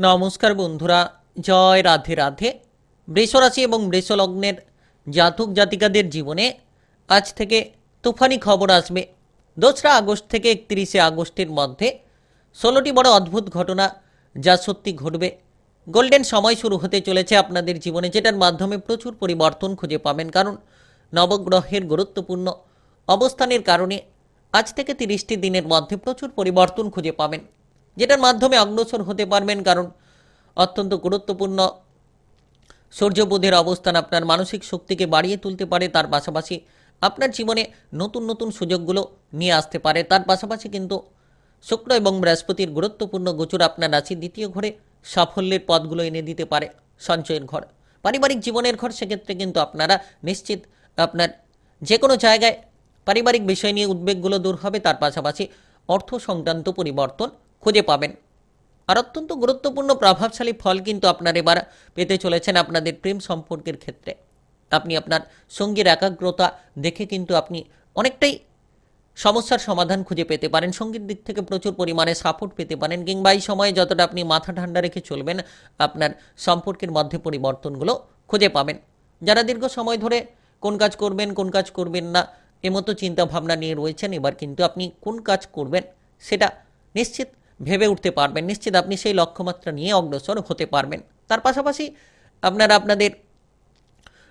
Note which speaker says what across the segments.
Speaker 1: নমস্কার বন্ধুরা, জয় রাধে রাধে। বৃষরাশি এবং বৃষলগ্নের জাতক জাতিকাদের জীবনে আজ থেকে তুফানি খবর আসবে। দোসরা আগস্ট থেকে একত্রিশে আগস্টের মধ্যে ষোলোটি বড় অদ্ভুত ঘটনা যা সত্যি ঘটবে। গোল্ডেন সময় শুরু হতে চলেছে আপনাদের জীবনে, যেটার মাধ্যমে প্রচুর পরিবর্তন খুঁজে পাবেন। কারণ নবগ্রহের গুরুত্বপূর্ণ অবস্থানের কারণে আজ থেকে তিরিশটি দিনের মধ্যে প্রচুর পরিবর্তন খুঁজে পাবেন। যেটার মাধ্যমে অগ্রসর হতে পারবেন, কারণ অত্যন্ত গুরুত্বপূর্ণ সূর্যবোধের অবস্থান আপনার মানসিক শক্তিকে বাড়িয়ে তুলতে পারে, তার পাশাপাশি আপনার জীবনে নতুন নতুন সুযোগগুলো নিয়ে আসতে পারে, তার পাশাপাশি কিন্তু শুক্র এবং বৃহস্পতির গুরুত্বপূর্ণ গোচর আপনার রাশির দ্বিতীয় ঘরে সাফল্যের পথগুলো এনে দিতে পারে, সঞ্চয়ের ঘর। পারিবারিক জীবনের ঘর, সেক্ষেত্রে কিন্তু আপনারা নিশ্চিত আপনার যে কোনো জায়গায় পারিবারিক বিষয় নিয়ে উদ্বেগগুলো দূর হবে, তার পাশাপাশি অর্থ সংক্রান্ত পরিবর্তন খুঁজে পাবেন। আর অত্যন্ত গুরুত্বপূর্ণ প্রভাবশালী ফল কিন্তু আপনার এবার পেতে চলেছেন আপনাদের প্রেম সম্পর্কের ক্ষেত্রে। আপনি আপনার সঙ্গীর একাগ্রতা দেখে কিন্তু আপনি অনেকটাই সমস্যার সমাধান খুঁজে পেতে পারেন। সঙ্গীর দিক থেকে প্রচুর পরিমাণে সাপোর্ট পেতে পারেন। কিংবা এই সময়ে যতটা আপনি মাথা ঠান্ডা রেখে চলবেন, আপনার সম্পর্কের মধ্যে পরিবর্তনগুলো খুঁজে পাবেন। যারা দীর্ঘ সময় ধরে কোন কাজ করবেন, কোন কাজ করবেন না, এমতো চিন্তা ভাবনা নিয়ে রয়েছেন, এবার কিন্তু আপনি কোন কাজ করবেন, সেটা নিশ্চিত ভেবে উঠতে পারবেন। নিশ্চিত আপনি সেই লক্ষ্যমাত্রা নিয়ে অগ্রসর হতে পারবেন। তার পাশাপাশি আপনারা আপনাদের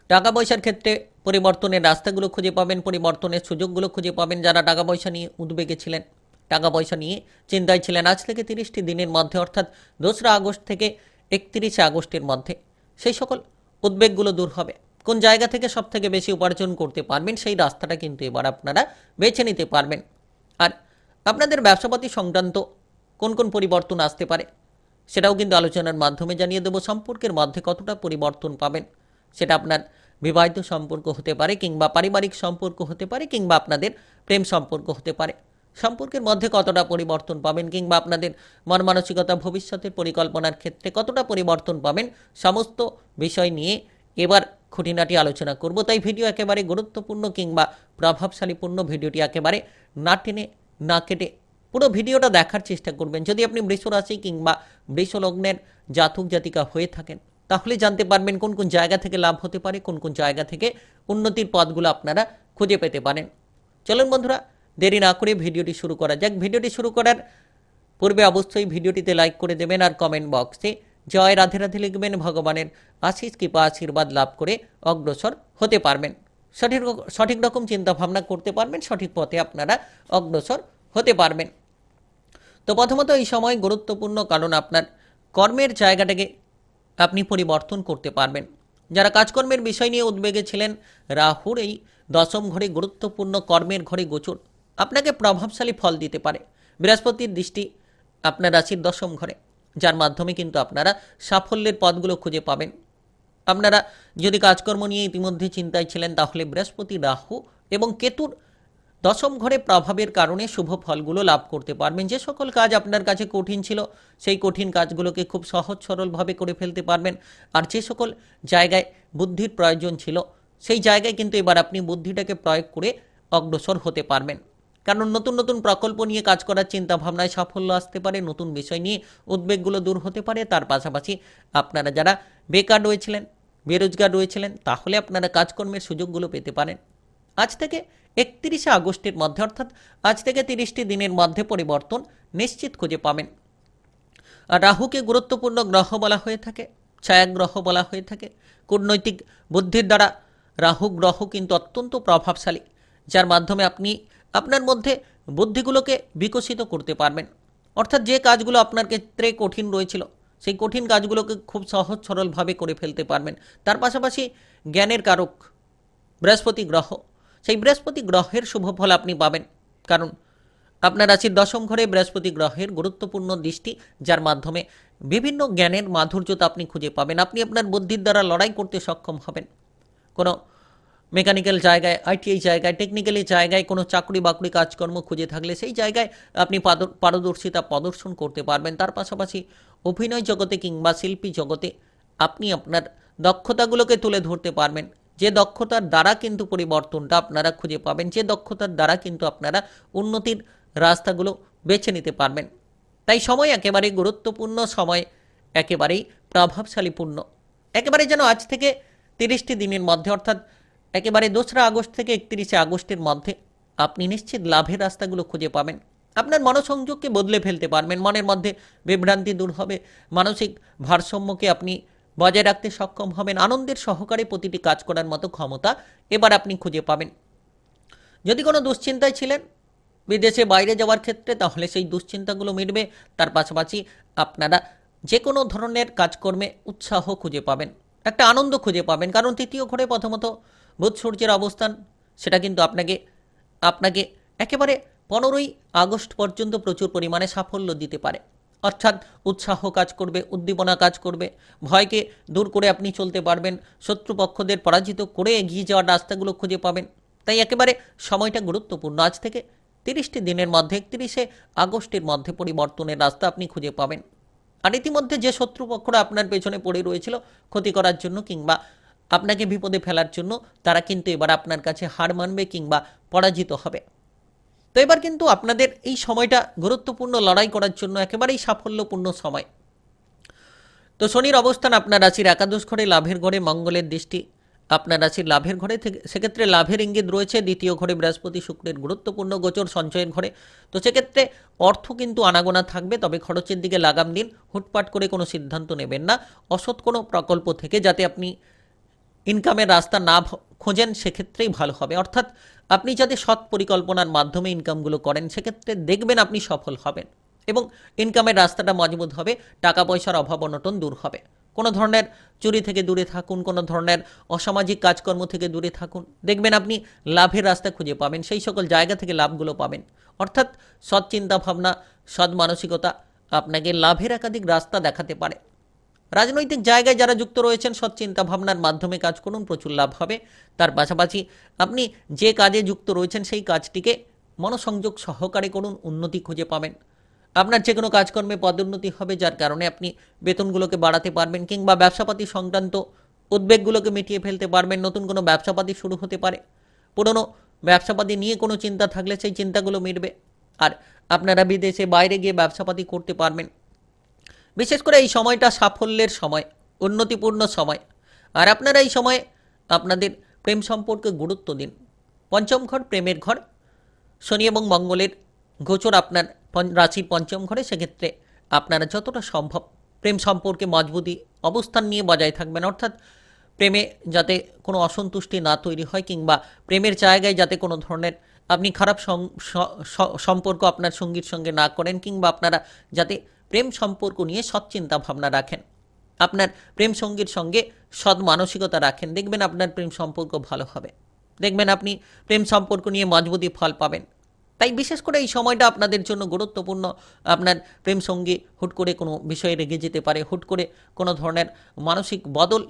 Speaker 1: টাকা পয়সার ক্ষেত্রে পরিবর্তনের রাস্তাগুলো খুঁজে পাবেন, পরিবর্তনের সুযোগগুলো খুঁজে পাবেন। যারা টাকা পয়সা নিয়ে উদ্বেগে ছিলেন টাকা পয়সা নিয়ে চিন্তায় ছিলেন, আজ থেকে তিরিশটি দিনের মধ্যে, অর্থাৎ দোসরা আগস্ট থেকে একত্রিশে আগস্টের মধ্যে, সেই সকল উদ্বেগগুলো দূর হবে। কোন জায়গা থেকে সব থেকে বেশি উপার্জন করতে পারবেন, সেই রাস্তাটা কিন্তু এবার আপনারা বেছে নিতে পারবেন। আর আপনাদের ব্যবসাপাতি সংক্রান্ত কোন কোন পরিবর্তন আসতে পারে? সেটাও কিন্তু আলোচনার মাধ্যমে জানিয়ে দেবো, সম্পর্কের মধ্যে কতটা পরিবর্তন পাবেন? সেটা আপনার বিবাহিত সম্পর্ক হতে পারে কিংবা পারিবারিক সম্পর্ক হতে পারে কিংবা আপনাদের প্রেম সম্পর্ক হতে পারে। সম্পর্কের মধ্যে কতটা পরিবর্তন পাবেন কিংবা আপনাদের মন মানসিকতা ভবিষ্যতের পরিকল্পনার ক্ষেত্রে কতটা পরিবর্তন পাবেন, সমস্ত বিষয় নিয়ে এবার খুঁটিনাটি আলোচনা করব। তাই ভিডিও একেবারে গুরুত্বপূর্ণ কিংবা প্রভাবশালীপূর্ণ ভিডিওটি একেবারে না টেনে, না কেটে পুরো ভিডিওটা দেখার চেষ্টা করবেন। যদি আপনি বৃষ রাশি কিংবা বৃষ লগ্নের জাতক জাতিকা হয়ে থাকেন, তাহলে জানতে পারবেন কোন কোন জায়গা থেকে লাভ হতে পারে, কোন কোন জায়গা থেকে উন্নতির পথগুলো আপনারা খুঁজে পেতে পারেন। চলুন বন্ধুরা, দেরি না করে ভিডিওটি শুরু করা যাক। ভিডিওটি শুরু করার পূর্বে অবশ্যই ভিডিওটিতে লাইক করে দেবেন আর কমেন্ট বক্সে জয় রাধে রাধে লিখবেন। ভগবানের আশিস কৃপা, আশীর্বাদ লাভ করে অগ্রসর হতে পারবেন। সঠিক সঠিক রকম চিন্তা ভাবনা করতে পারবেন, সঠিক পথে আপনারা অগ্রসর হতে পারবেন। তো প্রথমত এই সময় গুরুত্বপূর্ণ কারণ আপনার কর্মের জায়গাটাকে আপনি পরিবর্তন করতে পারবেন। যারা কাজকর্মের বিষয় নিয়ে উদ্বেগে ছিলেন, রাহুর এই দশম ঘরে গুরুত্বপূর্ণ কর্মের ঘরে গোচর। আপনাকে প্রভাবশালী ফল দিতে পারে। বৃহস্পতির দৃষ্টি আপনার রাশির দশম ঘরে, যার মাধ্যমে কিন্তু আপনারা সাফল্যের পথগুলো খুঁজে পাবেন। আপনারা যদি কাজকর্ম নিয়ে ইতিমধ্যে চিন্তায় ছিলেন, তাহলে বৃহস্পতি, রাহু এবং কেতুর দশম ঘরে প্রভাবের কারণে শুভ ফলগুলো লাভ করতে পারবেন। যে সকল কাজ আপনার কাছে কঠিন ছিল, সেই কঠিন কাজগুলোকে খুব সহজ সরলভাবে করে ফেলতে পারবেন। আর যে সকল জায়গায় বুদ্ধির প্রয়োজন ছিল, সেই জায়গায় কিন্তু এবার আপনি বুদ্ধিটাকে প্রয়োগ করে অগ্রসর হতে পারবেন। কারণ নতুন নতুন প্রকল্প নিয়ে কাজ করার চিন্তা ভাবনায় সাফল্য আসতে পারে, নতুন বিষয় নিয়ে উদ্বেগগুলো দূর হতে পারে। তার পাশাপাশি আপনারা যারা বেকার রয়েছিলেন, বেরোজগার রয়েছিলেন, তাহলে আপনারা কাজকর্মের সুযোগগুলো পেতে পারেন। আজ থেকে একত্রিশে আগস্টের মধ্যে, অর্থাৎ আজ থেকে তিরিশটি দিনের মধ্যে পরিবর্তন নিশ্চিত খুঁজে পাবেন। রাহুকে গুরুত্বপূর্ণ গ্রহ বলা হয়ে থাকে, ছায়াগ্রহ বলা হয়ে থাকে। কূটনৈতিক বুদ্ধির দ্বারা রাহু গ্রহ কিন্তু অত্যন্ত প্রভাবশালী, যার মাধ্যমে আপনি আপনার মধ্যে বুদ্ধিগুলোকে বিকশিত করতে পারবেন। অর্থাৎ যে কাজগুলো আপনার ক্ষেত্রে কঠিন রয়েছিল, সেই কঠিন কাজগুলোকে খুব সহজ সরলভাবে করে ফেলতে পারবেন। তার পাশাপাশি জ্ঞানের কারক, বৃহস্পতি গ্রহ সেই বৃহস্পতি গ্রহের শুভ ফল আপনি পাবেন। কারণ আপনার রাশির দশম ঘরে বৃহস্পতি গ্রহের গুরুত্বপূর্ণ দৃষ্টি, যার মাধ্যমে বিভিন্ন জ্ঞানের মাধুর্যতা আপনি খুঁজে পাবেন। আপনি আপনার বুদ্ধির দ্বারা লড়াই করতে সক্ষম হবেন। কোনো মেকানিক্যাল জায়গায়, আইটিআই জায়গায়, টেকনিক্যালি জায়গায় কোনো চাকরি বাকরি কাজকর্ম খুঁজে থাকলে সেই জায়গায় আপনি পারদর্শিতা প্রদর্শন করতে পারবেন। তার পাশাপাশি অভিনয় জগতে কিংবা শিল্পী জগতে আপনি আপনার দক্ষতাগুলোকে তুলে ধরতে পারবেন। যে দক্ষতার দ্বারা কিন্তু পরিবর্তনটা আপনারা খুঁজে পাবেন, যে দক্ষতার দ্বারা কিন্তু আপনারা উন্নতির রাস্তাগুলো বেছে নিতে পারবেন। তাই সময় একেবারে গুরুত্বপূর্ণ, সময় একেবারেই প্রভাবশালীপূর্ণ। একেবারে যেন আজ থেকে তিরিশটি দিনের মধ্যে, অর্থাৎ একেবারে দোসরা আগস্ট থেকে একত্রিশে আগস্টের মধ্যে আপনি নিশ্চিত লাভের রাস্তাগুলো খুঁজে পাবেন। আপনার মনোসংযোগকে বদলে ফেলতে পারবেন, মনের মধ্যে বিভ্রান্তি দূর হবে, মানসিক ভারসাম্যকে আপনি বজায় রাখতে সক্ষম হবেন। আনন্দের সহকারে প্রতিটি কাজ করার মতো ক্ষমতা এবার আপনি খুঁজে পাবেন। যদি কোনো দুশ্চিন্তায় ছিলেন বিদেশে বাইরে যাওয়ার ক্ষেত্রে, তাহলে সেই দুশ্চিন্তাগুলো মিটবে। তার পাশাপাশি আপনারা যে কোনো ধরনের কাজকর্মে উৎসাহ খুঁজে পাবেন। একটা আনন্দ খুঁজে পাবেন। কারণ তৃতীয় ঘরে প্রথমত বুধ সূর্যের অবস্থান, সেটা কিন্তু আপনাকে আপনাকে একেবারে পনেরোই আগস্ট পর্যন্ত প্রচুর পরিমাণে সাফল্য দিতে পারে। অর্থাৎ উৎসাহ কাজ করবে, উদ্দীপনা কাজ করবে। ভয়কে দূর করে আপনি চলতে পারবেন। শত্রুপক্ষদের পরাজিত করে এগিয়ে যাওয়ার রাস্তাগুলো খুঁজে পাবেন। তাই একেবারে সময়টা গুরুত্বপূর্ণ। আজ থেকে তিরিশটি দিনের মধ্যে, একত্রিশে আগস্টের মধ্যে পরিবর্তনের রাস্তা আপনি খুঁজে পাবেন। আর ইতিমধ্যে যে শত্রুপক্ষরা আপনার পেছনে পড়ে রয়েছিল ক্ষতি করার জন্য কিংবা আপনাকে বিপদে ফেলার জন্য, তারা কিন্তু এবার আপনার কাছে হার মানবে কিংবা পরাজিত হবে। তো এবার কিন্তু আপনাদের এই সময়টা গুরুত্বপূর্ণ লড়াই করার জন্য একেবারেই সাফল্যপূর্ণ সময়। তো শনির অবস্থান আপনার রাশির একাদশ ঘরে, লাভের ঘরে, মঙ্গলের দৃষ্টি আপনার রাশির লাভের ঘরে থেকে, সেক্ষেত্রে লাভের ইঙ্গিত রয়েছে। দ্বিতীয় ঘরে বৃহস্পতি শুক্রের গুরুত্বপূর্ণ গোচর, সঞ্চয়ের ঘরে। তো সেক্ষেত্রে অর্থ কিন্তু আনাগোনা থাকবে, তবে খরচের দিকে লাগাম দিন। হুটপাট করে কোনো সিদ্ধান্ত নেবেন না। অসৎ কোনো প্রকল্প থেকে যাতে আপনি ইনকামের রাস্তা না খোঁজেন, সেক্ষেত্রেই ভালো হবে। অর্থাৎ আপনি যাতে সৎ পরিকল্পনার মাধ্যমে ইনকামগুলো করেন, সেক্ষেত্রে দেখবেন আপনি সফল হবেন এবং ইনকামের রাস্তাটা মজবুত হবে টাকা পয়সার অভাব অনটন দূর হবে। কোনো ধরনের চুরি থেকে দূরে থাকুন, কোনো ধরনের অসামাজিক কাজকর্ম থেকে দূরে থাকুন, দেখবেন আপনি লাভের রাস্তা খুঁজে পাবেন, সেই সকল জায়গা থেকে লাভগুলো পাবেন। অর্থাৎ সৎ চিন্তা ভাবনা সৎ মানসিকতা আপনাকে লাভের একাধিক রাস্তা দেখাতে পারে। রাজনৈতিক জায়গায় যারা যুক্ত রয়েছেন, সৎ চিন্তা ভাবনার মাধ্যমে কাজ করুন, প্রচুর লাভ হবে। তার পাশাপাশি আপনি যে কাজে যুক্ত রয়েছেন, সেই কাজটিকে মনোসংযোগ সহকারে করুন, উন্নতি খুঁজে পাবেন। আপনার যে কোনো কাজকর্মে পদোন্নতি হবে, যার কারণে আপনি বেতনগুলোকে বাড়াতে পারবেন কিংবা ব্যবসাপাতি সংক্রান্ত উদ্বেগগুলোকে মিটিয়ে ফেলতে পারবেন, নতুন কোনো ব্যবসাপাতি শুরু হতে পারে। পুরনো ব্যবসাপাতি নিয়ে কোনো চিন্তা থাকলে সেই চিন্তাগুলো মিটবে। আর আপনারা বিদেশে বাইরে গিয়ে ব্যবসাপাতি করতে পারবেন। বিশেষ করে এই সময়টা সাফল্যের সময়, উন্নতিপূর্ণ সময়। আর আপনারা এই সময়ে আপনাদের প্রেম সম্পর্কে গুরুত্ব দিন। পঞ্চম ঘর প্রেমের ঘর। শনি এবং মঙ্গলের গোচর আপনার রাশির পঞ্চম ঘরে। সেক্ষেত্রে আপনারা যতটা সম্ভব প্রেম সম্পর্কে মজবুতি, অবস্থান নিয়ে বজায় থাকবেন। অর্থাৎ প্রেমে যাতে কোনো অসন্তুষ্টি না তৈরি হয় কিংবা প্রেমের জায়গায় যাতে কোনো ধরনের আপনি খারাপ সম্পর্ক আপনার সঙ্গীর সঙ্গে না করেন কিংবা আপনারা যাতে প্রেম সম্পর্ক নিয়ে সৎ চিন্তা ভাবনা রাখেন। আপনার প্রেম সঙ্গীর সঙ্গে সৎ মানসিকতা রাখেন। দেখবেন আপনার প্রেম সম্পর্ক ভালো হবে। দেখবেন আপনি প্রেম সম্পর্ক নিয়ে মজবুতি ফল পাবেন। তাই বিশেষ করে এই সময়টা আপনাদের জন্য গুরুত্বপূর্ণ। আপনার প্রেম সঙ্গী হুট করে কোনো বিষয়ে রেগে যেতে পারে, হুট করে কোনো ধরনের মানসিক বদল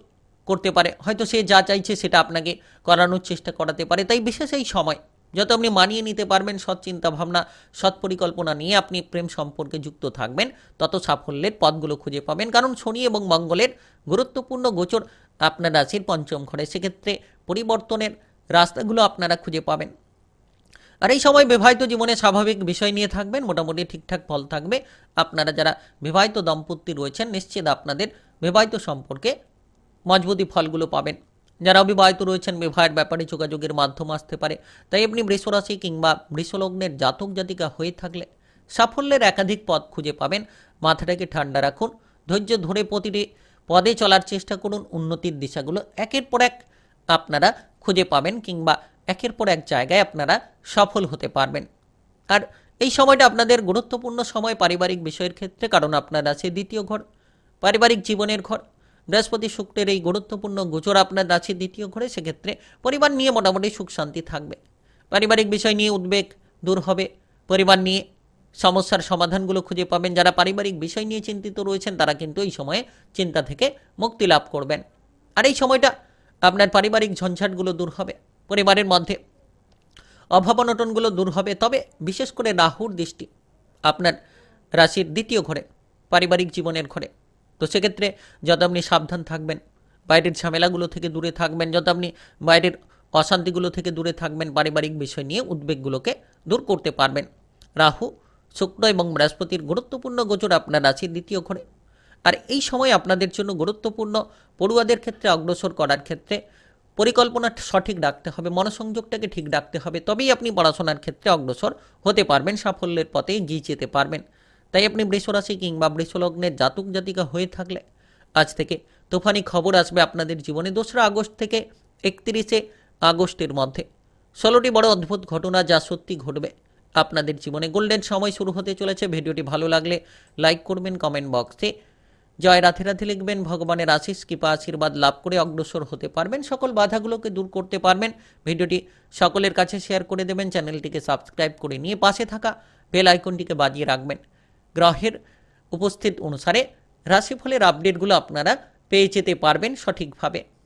Speaker 1: করতে পারে। হয়তো সে যা চাইছে সেটা আপনাকে করানোর চেষ্টা করাতে পারে। তাই বিশেষ এই সময় যত আপনি মানিয়ে নিতে পারবেন, সৎ চিন্তা ভাবনা সৎ পরিকল্পনা নিয়ে আপনি প্রেম সম্পর্কে যুক্ত থাকবেন, তত সাফল্যের পথগুলো খুঁজে পাবেন। কারণ শনি এবং মঙ্গলের গুরুত্বপূর্ণ গোচর আপনার রাশির পঞ্চম ঘরে, সেক্ষেত্রে পরিবর্তনের রাস্তাগুলো আপনারা খুঁজে পাবেন। আর এই সময় বিবাহিত জীবনে স্বাভাবিক বিষয় নিয়ে থাকবেন, মোটামুটি ঠিকঠাক ফল থাকবে। আপনারা যারা বিবাহিত দম্পতি রয়েছেন, নিশ্চিত আপনাদের বিবাহিত সম্পর্কে মজবুতি ফলগুলো পাবেন। যারা অবিবাহিত রয়েছেন, বিবাহের ব্যাপারে যোগাযোগের মাধ্যম আসতে পারে। তাই আপনি বৃষরাশি কিংবা বৃষলগ্নের জাতক জাতিকা হয়ে থাকলে সাফল্যের একাধিক পথ খুঁজে পাবেন। মাথাটাকে ঠান্ডা রাখুন, ধৈর্য ধরে প্রতিটি পদে চলার চেষ্টা করুন। উন্নতির দিশাগুলো একের পর এক আপনারা খুঁজে পাবেন কিংবা একের পর এক জায়গায় আপনারা সফল হতে পারবেন। আর এই সময়টা আপনাদের গুরুত্বপূর্ণ সময়, পারিবারিক বিষয়ের ক্ষেত্রে, কারণ আপনার আছে দ্বিতীয় ঘর, পারিবারিক জীবনের ঘর। বৃহস্পতি শুক্রের এই গুরুত্বপূর্ণ গোচর আপনার আছে দ্বিতীয় ঘরে, সেক্ষেত্রে পরিবার নিয়ে মোটামুটি সুখ শান্তি থাকবে। পারিবারিক বিষয় নিয়ে উদ্বেগ দূর হবে। পরিবার নিয়ে সমস্যার সমাধানগুলো খুঁজে পাবেন। যারা পারিবারিক বিষয় নিয়ে চিন্তিত রয়েছেন, তারা কিন্তু এই সময়ে চিন্তা থেকে মুক্তি লাভ করবেন। আর এই সময়টা আপনার পারিবারিক ঝঞ্ঝাটগুলো দূর হবে। পরিবারের মধ্যে অভাব অনটনগুলো দূর হবে। তবে বিশেষ করে রাহুর দৃষ্টি আপনার রাশির দ্বিতীয় ঘরে, পারিবারিক জীবনের ঘরে। তো সেক্ষেত্রে যত আপনি সাবধান থাকবেন বাইরের ঝামেলাগুলো থেকে দূরে থাকবেন, যত আপনি বাইরের অশান্তিগুলো থেকে দূরে থাকবেন, পারিবারিক বিষয় নিয়ে উদ্বেগগুলোকে দূর করতে পারবেন। রাহু, শুক্র এবং বৃহস্পতির গুরুত্বপূর্ণ গোচর আপনার রাশির দ্বিতীয় ঘরে। আর এই সময় আপনাদের জন্য গুরুত্বপূর্ণ পড়ুয়াদের ক্ষেত্রে অগ্রসর করার ক্ষেত্রে পরিকল্পনা সঠিক রাখতে হবে, মনোসংযোগটাকে ঠিক রাখতে হবে। তবেই আপনি পড়াশোনার ক্ষেত্রে অগ্রসর হতে পারবেন, সাফল্যের পথে এগিয়ে যেতে পারবেন। তাই আপনি বৃষরাশি কিংবা বৃষলগ্নের জাতক জাতিকা হয়ে থাকলে আজ থেকে তুফানি খবর আসবে আপনাদের জীবনে দোসরা আগস্ট থেকে একত্রিশে আগস্টের মধ্যে। ষোলোটি বড় অদ্ভুত ঘটনা যা সত্যি ঘটবে আপনাদের জীবনে। গোল্ডেন সময় শুরু হতে চলেছে। ভিডিওটি ভালো লাগলে লাইক করবেন, কমেন্ট বক্সে। জয় রাধে রাধে লিখবেন, ভগবানের আশিস কৃপা, আশীর্বাদ লাভ করে অগ্রসর হতে পারবেন। সকল বাধাগুলোকে দূর করতে পারবেন। ভিডিওটি সকলের কাছে শেয়ার করে দেবেন। চ্যানেলটিকে সাবস্ক্রাইব করে নিয়ে পাশে থাকা বেল আইকনটিকে বাজিয়ে রাখবেন। গ্রহের উপস্থিত অনুসারে রাশিফলের আপডেটগুলো আপনারা পেয়ে যেতে পারবেন সঠিকভাবে।